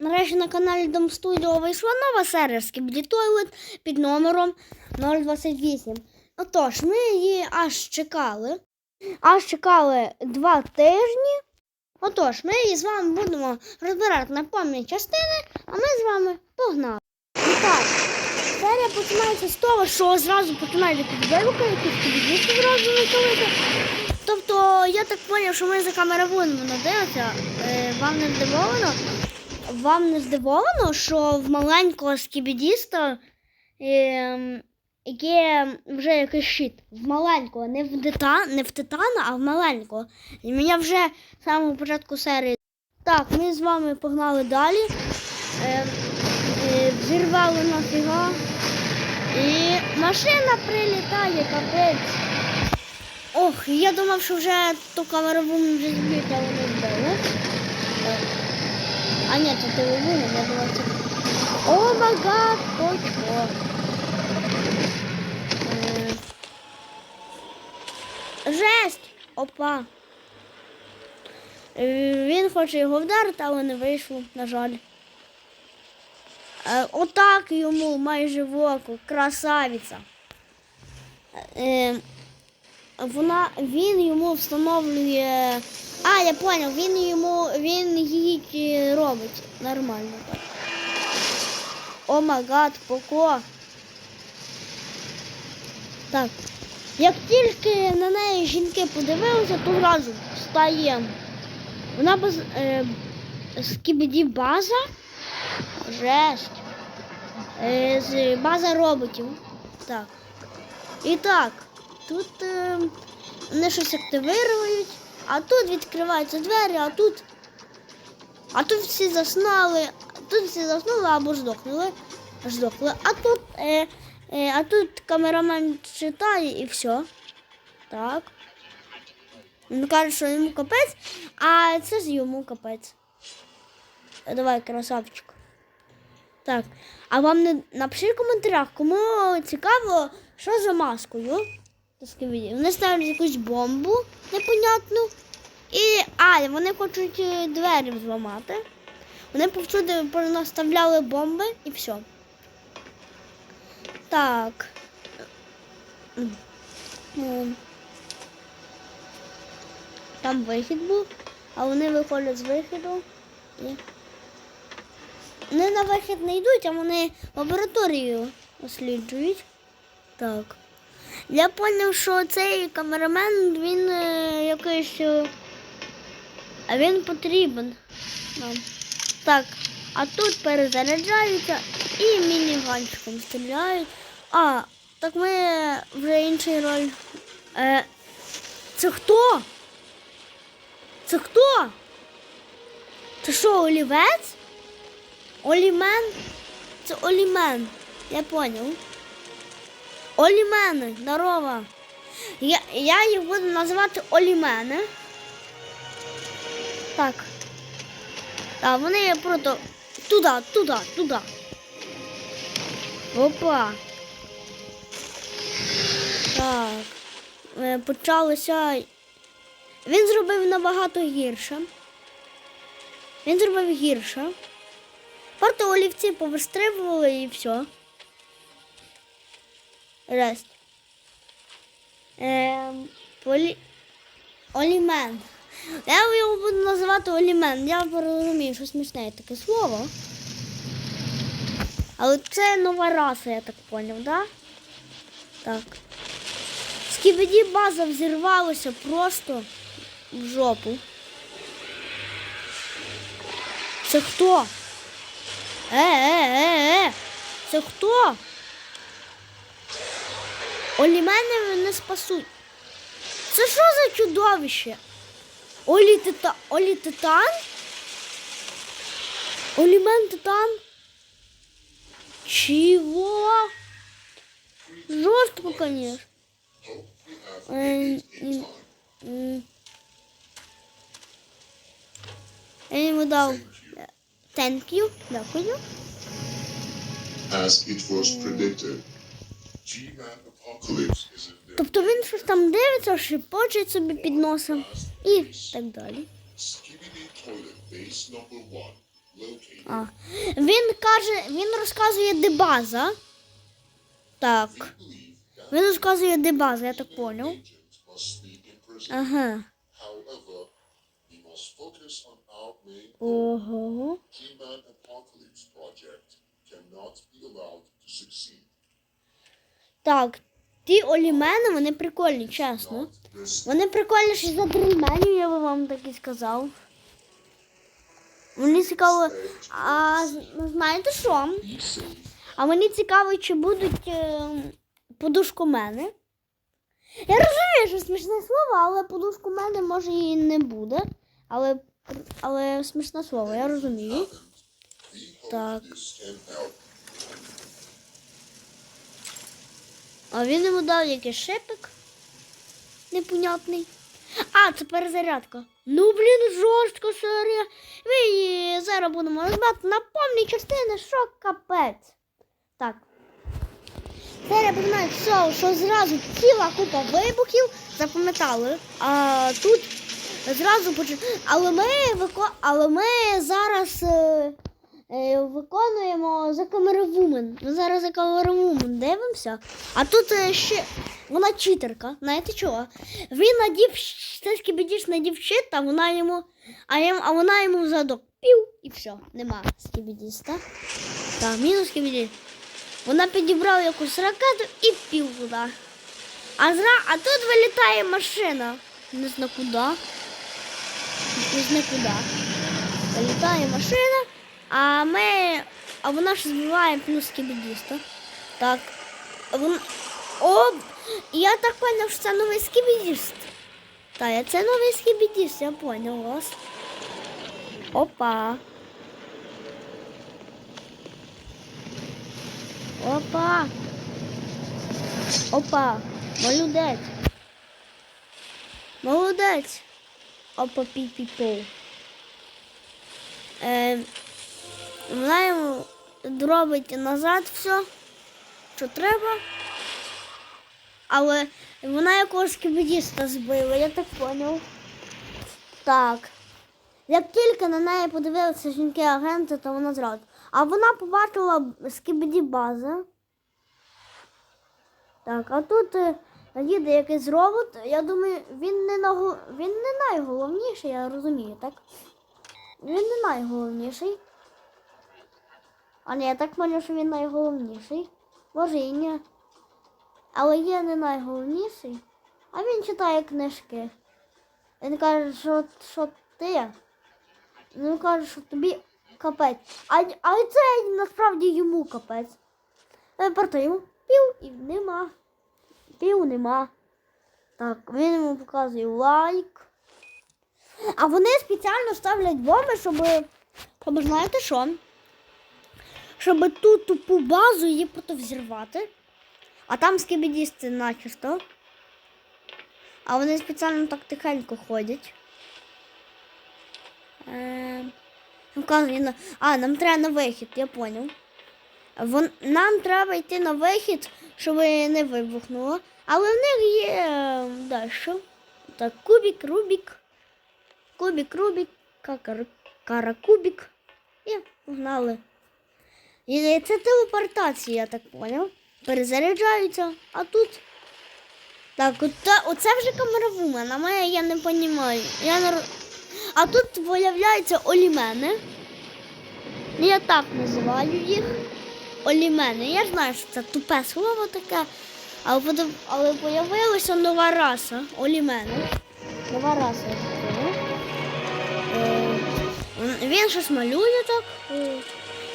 нарешті на каналі Дом Студіо вийшла нова серія Skibidi Toilet під номером 028. Отож, ми її аж чекали. Аж чекали два тижні. Отож, ми її з вами будемо розбирати на повні частини, а ми з вами погнали. І так, серія починається з того, що зразу починають підбивки, якісь підбивки зразу почалися. Тобто, я так зрозумів, що ми за камеровим дивимося. Е, вам не здивовано? Вам не здивовано, що в маленького скібідіста е, вже якийсь щит. В маленького, не в, дита, не в титана, а в маленького. І мене вже з самого початку серії. Так, ми з вами погнали далі. Е, е, взірвали нафіга. І машина прилітає, капець. Ох, я думав, що вже ту камерову вже зб'ють, але не збили. А ні, це телевізор, я думав, це. О точно. Е, Жесть! Опа. Е, Він хоче його вдарити, але не вийшло, на жаль. Е, Отак йому майже в око, красавиця. Вона, він йому встановлює. А, я поняв, він йому він її робить нормально. Так. О май гад, поко. Так. Як тільки на неї жінки подивилися, то одразу встаємо. Вона без е, скібіді база. Жесть. Е, з база роботів. Так. І так. Тут е, вони щось активирують, а тут відкриваються двері, а тут. А тут всі заснули, тут всі заснули або здохнули. Здохли. А тут, е, е, а тут камерамен читає і все. Так. Він каже, що йому капець, а це ж йому капець. Давай, красавчик. Так. А вам не напишіть в коментарях, кому цікаво, що за маскою. Вони ставлять якусь бомбу непонятну. І. А, вони хочуть е, двері зламати. Вони повсюди наставляли бомби і все. Так. Ем. Там вихід був, а вони виходять з виходу і. Вони на вихід не йдуть, а вони лабораторію досліджують. Так. Я зрозумів, що цей камерамен, він е, якийсь. е, А він потрібен нам. Так, а тут перезаряджаються і мініганчиком стріляють. А, так ми вже інший роль. Е, це хто? Це хто? Це що, олівець? Олімен? Це олімен. Я поняв. Олімени, здорово. Я, я їх буду називати Олімени. Так. А вони просто туди, туди, туди. Опа. Так. Е, Почалося. Він зробив набагато гірше. Він зробив гірше. Просто олівці повистрибували і все. Рест. Ем, полі... Олімен. Я його буду називати Олімен. Я розумію, що смішне таке слово. Але це нова раса, я так поняв, да? Так. Скібіді база взірвалася просто в жопу. Це хто? Е, е, е, е. Це хто? Олімени не спасуть. Це що за чудовище? Олі тита... Олі титан? Олімен титан? Чего? Жорстко, конечно. Е. Я йому дав е, thank you, дякую. As it was predicted, a Тобто він щось там дивиться, шипочить собі під носом і так далі. А. Він каже, він розказує, де база. Так. Він розказує, де база, я так поняв. Ага. Ого. Так, ті олімени, вони прикольні, чесно. Вони прикольніші за дрельменів, я би вам так і сказав. Мені цікаво, а з- знаєте що? А мені цікаво, чи будуть е, подушкомени. Я розумію, що смішне слово, але подушкомени може і не буде. Але, але смішне слово, я розумію. Так. А він йому дав якийсь шипик непонятний. А, це перезарядка. Ну, блін, жорстка серія. Ми її зараз будемо розбати на повні частини, що капець. Так. Серія починається з того, що зразу ціла купа вибухів запам'ятали. А тут зразу поч... Але ми. Але ми зараз. Е, виконуємо за камеровумен. Ми зараз за камеровумен дивимося. А тут е, ще вона читерка. Знаєте чого? Він надів це скібідіш надів щит, а вона йому, а, йому, а вона йому задок пів і все, нема скібідіста. Так, мінус скібідіс. Вона підібрала якусь ракету і пів туди. А, зра... а тут вилітає машина. Не знаю куди. Не знаю куди. Вилітає машина. А ми. А вона ж збиває плюс скібідіста. Так. Вон... О! Я так поняв, що це новий скібідіст. Я це новий скібідіст, я поняв вас. Опа. Опа. Опа. Молодець. Молодець. Опа пі-пі-пу. Е, вона йому зробить назад все, що треба. Але вона якогось кібідіста збила, я так поняв. Так. Як тільки на неї подивилися жінки-агенти, то вона зразу. А вона побачила скібіді бази. Так, а тут е, їде якийсь робот. Я думаю, він не наго... він не найголовніший, я розумію, так? Він не найголовніший. А ні, я так поняв, що він найголовніший. Може і ні. Але є не найголовніший. А він читає книжки. Він каже, що, що ти. Він каже, що тобі капець. А, а це насправді йому капець. Е, Проте йому пів і нема. Пів нема. Так, він йому показує лайк. А вони спеціально ставлять бомби, щоб, щоб знаєте що? Щоб ту тупу базу її просто взірвати. А там скибідісти начисто. А вони спеціально так тихенько ходять. Е. А, нам треба на вихід, я поняв. Вон... Нам треба йти на вихід, щоб не вибухнуло. Але в них є е, далі. Так, кубік, рубік. Кубік, рубік, какар... каракубік. І погнали. І це телепортація, я так поняв. Перезаряджаються, а тут. Так, оце, оце вже камеровумен, а моя я не розумію. Я не... А тут виявляються олімени. Я так називаю їх. Олімени. Я знаю, що це тупе слово таке, але, подив- але появилася нова раса. Олімени. Нова раса. Е, Він щось малює так. е,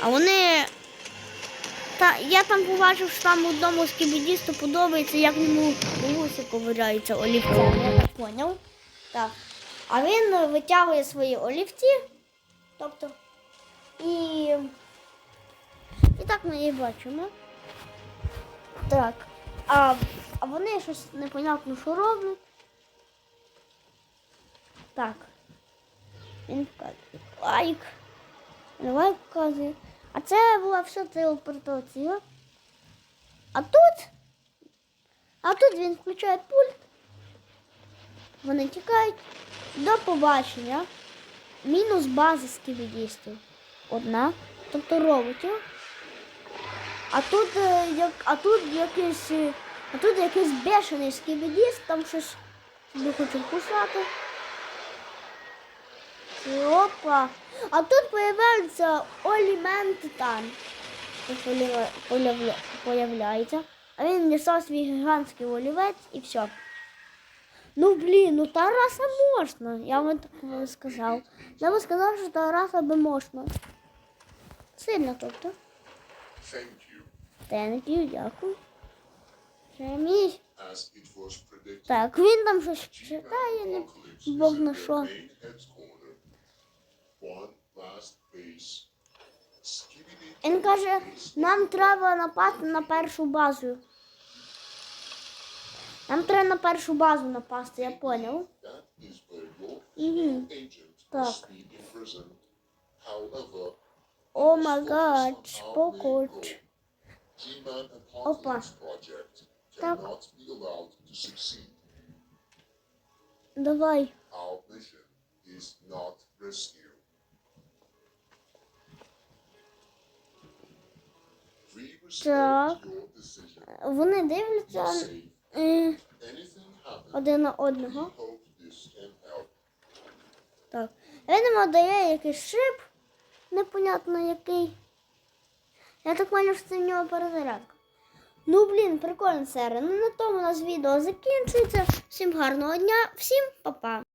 А вони. Та я там побачив, що там одному скібідісту подобається, як йому волосся ковиряються олівцем. Я так поняв. Так. А він витягує свої олівці. Тобто. І. І так ми її бачимо. Так. А, а вони щось непонятно, що роблять. Так. Він показує лайк. Лайк показує. А це була вся телепортація. А тут. А тут він включає пульт. Вони тікають. До побачення. Мінус база скібідістів. одна, тобто роботів. А тут, е, як, а тут якийсь, е, а тут якийсь бешений скібідіст, там щось собі хоче вкусати. І Опа. А тут появляється Олімен Титан. Появляється. А він дістав свій гігантський олівець і все. Ну блін, ну Тараса можна. Я вам так сказав. Я би сказав, що Тараса би можна. Сильно тобто. Thank you. Thank you, дякую. Так, він там щось читає. Бог на що. Він каже, is нам треба напасти на першу базу. Нам треба на першу базу напасти, я поняв. That is where your Мгм. agent Так. must be imprisoned. However, О his май focus гад, on our main спокоч. goal, G-Man Опа. Apocalypse project Так. cannot be allowed to succeed. Давай. Our mission is not rescue. Так. Вони дивляться е, один на одного. Так. Видимо, дає якийсь шип, непонятно який. Я так поняв, що це в нього перезарядка. Ну, блін, прикольна серія. Ну, на тому у нас відео закінчується. Всім гарного дня, всім па-па.